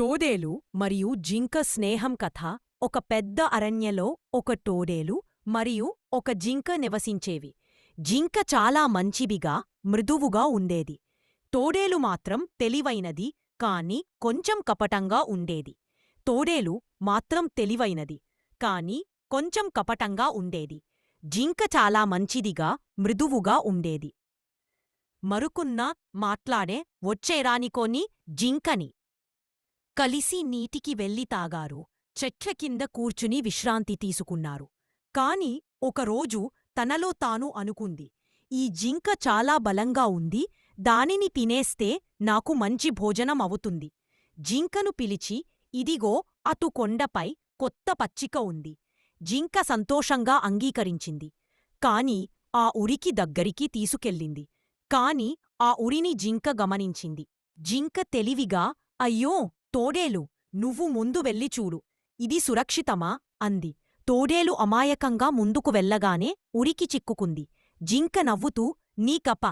టోడేలు మరియు జింక స్నేహం కథ ఒక పెద్ద అరణ్యలో ఒక టోడేలు మరియు ఒక జింక నివసించేవి. జింక చాలా మంచివిగా మృదువుగా ఉండేది. తోడేలు మాత్రం తెలివైనది కాని కొంచెం కపటంగా ఉండేది. తోడేలు మాత్రం తెలివైనది కాని కొంచెం కపటంగా ఉండేది. జింక చాలా మంచిదిగా మృదువుగా ఉండేది. మరుకున్న మాట్లాడే వచ్చేరానికోని జింకని కలిసి నీటికి వెళ్ళి తాగారు. చెట్ల కింద కూర్చుని విశ్రాంతి తీసుకున్నారు. కాని ఒకరోజు తనలో తాను అనుకుంది ఈ జింక చాలా బలంగా ఉంది దానిని తినేస్తే నాకు మంచి భోజనం అవుతుంది. జింకను పిలిచి ఇదిగో అటు కొండపై కొత్త పచ్చిక ఉంది. జింక సంతోషంగా అంగీకరించింది. కాని ఆ ఉరికి దగ్గరికి తీసుకెళ్ళింది. కాని ఆ ఉరిని జింక గమనించింది. జింక తెలివిగా అయ్యో తోడేలు నువ్వు ముందు వెళ్ళి చూడు. ఇది సురక్షితమా? అంది. తోడేలు అమాయకంగా ముందుకు వెళ్ళగానే ఉరికి చిక్కుకుంది. జింక నవ్వుతూ నీ కప